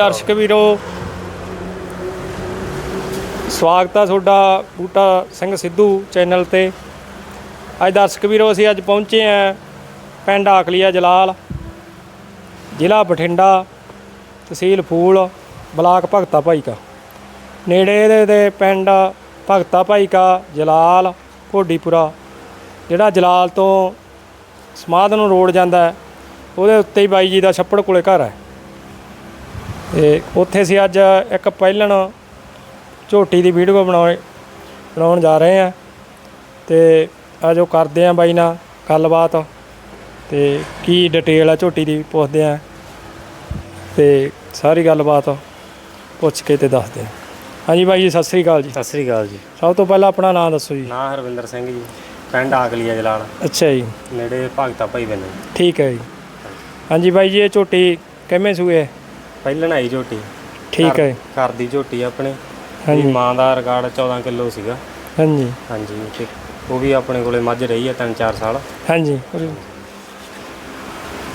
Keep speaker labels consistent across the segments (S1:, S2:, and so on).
S1: ਦਰਸ਼ਕ ਵੀਰੋ, ਸਵਾਗਤ ਆ ਤੁਹਾਡਾ ਬੂਟਾ ਸਿੰਘ ਸਿੱਧੂ ਚੈਨਲ ਤੇ। ਅੱਜ ਦਰਸ਼ਕ ਵੀਰੋ, ਅਸੀਂ ਅੱਜ ਪਹੁੰਚੇ ਆ ਪਿੰਡ ਆਕਲੀਆ ਜਲਾਲ, ਜ਼ਿਲ੍ਹਾ ਬਠਿੰਡਾ, ਤਹਿਸੀਲ ਫੂਲ, ਬਲਾਕ ਭਗਤਾ ਭਾਈ ਕਾ ਨੇੜੇ ਦੇ ਦੇ ਪਿੰਡ ਭਗਤਾ ਭਾਈ ਕਾ ਜਲਾਲ ਘੋਡੀਪੁਰਾ, ਜਿਹੜਾ ਜਲਾਲ ਤੋਂ ਸਮਾਧ ਨੂੰ ਰੋਡ ਜਾਂਦਾ ਉਹਦੇ ਉੱਤੇ ਹੀ ਬਾਈ ਜੀ ਦਾ ਛੱਪੜ ਕੋਲੇ ਘਰ ਹੈ। ਤੇ ਉੱਥੇ ਅਸੀਂ ਅੱਜ ਇੱਕ ਪਹਿਲਣ ਝੋਟੀ ਦੀ ਵੀਡੀਓ ਬਣਾਉਣ ਬਣਾਉਣ ਜਾ ਰਹੇ ਆ ਤੇ ਆਜੋ ਕਰਦੇ ਆ ਬਾਈ ਨਾਲ ਗੱਲਬਾਤ ਤੇ ਕੀ ਡਿਟੇਲ ਆ ਝੋਟੀ ਦੀ ਪੁੱਛਦੇ ਆ ਤੇ ਸਾਰੀ ਗੱਲਬਾਤ ਪੁੱਛ ਕੇ ਤੇ ਦੱਸਦੇ ਆ ਹਾਂਜੀ ਬਾਈ ਜੀ ਸਤਿ ਸ੍ਰੀ ਅਕਾਲ ਜੀ।
S2: ਸਤਿ ਸ੍ਰੀ ਅਕਾਲ ਜੀ।
S1: ਸਭ ਤੋਂ ਪਹਿਲਾਂ ਆਪਣਾ ਨਾਮ ਦੱਸੋ ਜੀ।
S2: ਨਾਂ ਹਰਵਿੰਦਰ ਸਿੰਘ ਜੀ ਪਿੰਡ ਆਕਲੀਆ ਜਲਾਲ।
S1: ਅੱਛਾ ਜੀ।
S2: ਨੇੜੇ ਭਗਤਾ ਭਾਈ ਬੰਨੇ
S1: ਠੀਕ ਹੈ ਜੀ। ਹਾਂਜੀ ਬਾਈ ਜੀ ਇਹ ਝੋਟੀ ਕਿਵੇਂ ਸੂਏ?
S2: ਪਹਿਲਣ ਆਈ ਝੋਟੀ।
S1: ਠੀਕ ਹੈ
S2: ਘਰ ਦੀ ਝੋਟੀ ਆਪਣੇ।
S1: ਹਾਂਜੀ।
S2: ਮਾਂ ਦਾ ਰਿਕਾਰਡ 14 ਕਿਲੋ ਸੀਗਾ।
S1: ਹਾਂਜੀ।
S2: ਹਾਂਜੀ ਤੇ ਉਹ ਵੀ ਆਪਣੇ ਕੋਲੇ ਮੱਝ ਰਹੀ ਹੈ 3-4 ਸਾਲ।
S1: ਹਾਂਜੀ।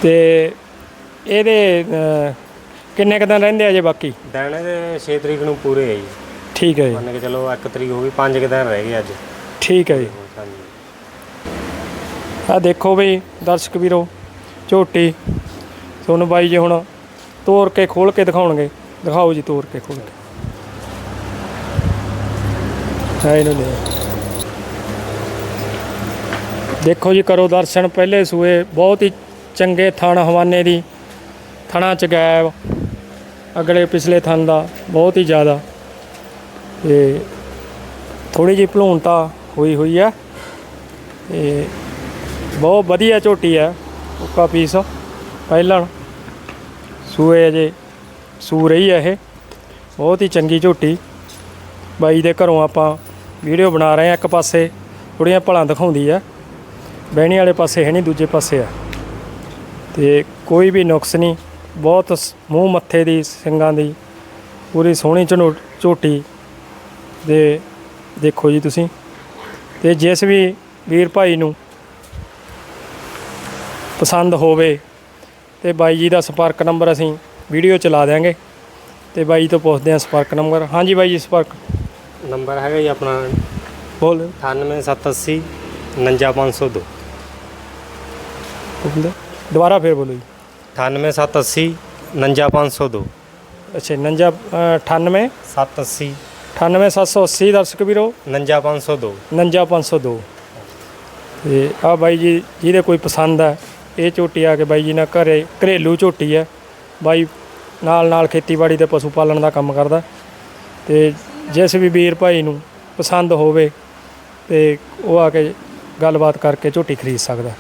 S1: ਤੇ ਇਹਦੇ ਕਿੰਨੇ ਕੁ ਦਿਨ ਰਹਿੰਦੇ ਆ ਜੇ ਬਾਕੀ?
S2: ਦਿਨ ਦੇ 6 ਤਰੀਕ ਨੂੰ ਪੂਰੇ ਹੈ ਜੀ।
S1: ਠੀਕ ਹੈ ਜੀ।
S2: ਮੰਨ ਕੇ ਚਲੋ 1 ਤਰੀਕ ਹੋ ਗਈ 5 ਕਿ ਦਿਨ ਰਹਿ ਗਏ ਅੱਜ।
S1: ਠੀਕ ਹੈ ਜੀ।
S2: ਹਾਂਜੀ।
S1: ਆ ਦੇਖੋ ਬਈ ਦਰਸ਼ਕ ਵੀਰੋ ਝੋਟੀ। ਤੁਹਾਨੂੰ ਬਾਈ ਜੀ ਹੁਣ ਤੋੜ ਕੇ ਖੋਲ ਕੇ ਦਿਖਾਉਣਗੇ। ਦਿਖਾਓ ਜੀ ਤੋੜ ਕੇ ਖੋਲ ਕੇ। ਹੈ ਇਹਨੂੰ ਲੈ ਦੇਖੋ ਜੀ, ਕਰੋ ਦਰਸ਼ਨ। ਪਹਿਲੇ ਸੂਏ ਬਹੁਤ ਹੀ ਚੰਗੇ ਥਣ ਹਵਾਨੇ ਦੀ। ਥਣਾ ਚ ਗੈਬ ਅਗਲੇ ਪਿਛਲੇ ਥਣ ਦਾ ਬਹੁਤ ਹੀ ਜ਼ਿਆਦਾ। ਤੇ ਥੋੜੀ ਜਿਹੀ ਭਲੂਣਤਾ ਹੋਈ ਹੋਈ ਆ ਤੇ ਬਹੁਤ ਵਧੀਆ ਝੋਟੀ ਹੈ, ਉੱਕਾ ਪੀਸ ਪਹਿਲਾਂ ਸੂਏ ਅਜੇ ਸੂ ਰਹੀ ਹੈ ਇਹ। ਬਹੁਤ ਹੀ ਚੰਗੀ ਝੋਟੀ। ਬਾਈ ਦੇ ਘਰੋਂ ਆਪਾਂ ਵੀਡੀਓ ਬਣਾ ਰਹੇ ਆ ਇੱਕ ਪਾਸੇ ਥੋੜੀਆਂ ਭਲਾਂ ਦਿਖਾਉਂਦੀ ਆ। ਬਹਿਣੀ ਵਾਲੇ ਪਾਸੇ ਹੈ ਨਹੀਂ, ਦੂਜੇ ਪਾਸੇ ਆ। ਤੇ ਕੋਈ ਵੀ ਨੁਕਸ ਨਹੀਂ। ਬਹੁਤ ਸ- ਮੂੰਹ ਮੱਥੇ ਦੀ, ਸਿੰਗਾਂ ਦੀ ਪੂਰੀ ਸੋਹਣੀ ਝਨੋ, ਝੋਟੀ ਦੇ ਦੇਖੋ ਜੀ ਤੁਸੀਂ। ਤੇ ਜਿਸ ਵੀ ਵੀਰ ਭਾਈ ਨੂੰ ਪਸੰਦ ਹੋਵੇ ਤੇ ਬਾਈ ਜੀ ਦਾ ਸੰਪਰਕ ਨੰਬਰ ਅਸੀਂ ਵੀਡੀਓ ਚ ਲਾ ਦਿਆਂਗੇ। ਤੇ ਬਾਈ ਤੋਂ ਪੁੱਛਦੇ ਹਾਂ ਸੰਪਰਕ ਨੰਬਰ। ਹਾਂਜੀ ਬਾਈ ਜੀ ਸੰਪਰਕ।
S2: ਨੰਬਰ ਹੈਗਾ ਜੀ ਆਪਣਾ
S1: ਬੋਲ। ਦਿਓ।
S2: 98780 59502
S1: ਬੋਲ। ਦਿਓ। ਦੁਬਾਰਾ ਫੇਰ ਬੋਲੋ ਜੀ।
S2: 98780 59502
S1: ਅੱਛਾ 49 98
S2: 780
S1: 98780 ਦਰਸ਼ਕ ਵੀਰੋ।
S2: 59502
S1: 59502 ਤੇ ਆ ਬਾਈ ਜੀ ਜਿਹਦੇ ਕੋਈ ਪਸੰਦ ਹੈ ਇਹ ਝੋਟੀ ਆ ਕੇ ਬਾਈ ਜੀ ਨਾਲ ਘਰੇ, ਘਰੇਲੂ ਝੋਟੀ ਹੈ ਬਾਈ ਨਾਲ ਨਾਲ ਖੇਤੀਬਾੜੀ ਤੇ ਪਸ਼ੂ ਪਾਲਣ ਦਾ ਕੰਮ ਕਰਦਾ। ਤੇ ਜਿਸ ਵੀ ਵੀਰ ਭਾਈ ਨੂੰ ਪਸੰਦ ਹੋਵੇ ਤੇ ਉਹ ਆ ਕੇ ਗੱਲਬਾਤ ਕਰਕੇ ਝੋਟੀ ਖਰੀਦ ਸਕਦਾ।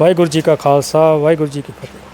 S1: ਵਾਹਿਗੁਰੂ ਜੀ ਕਾ ਖਾਲਸਾ, ਵਾਹਿਗੁਰੂ ਜੀ ਕੀ ਫਤਿਹ।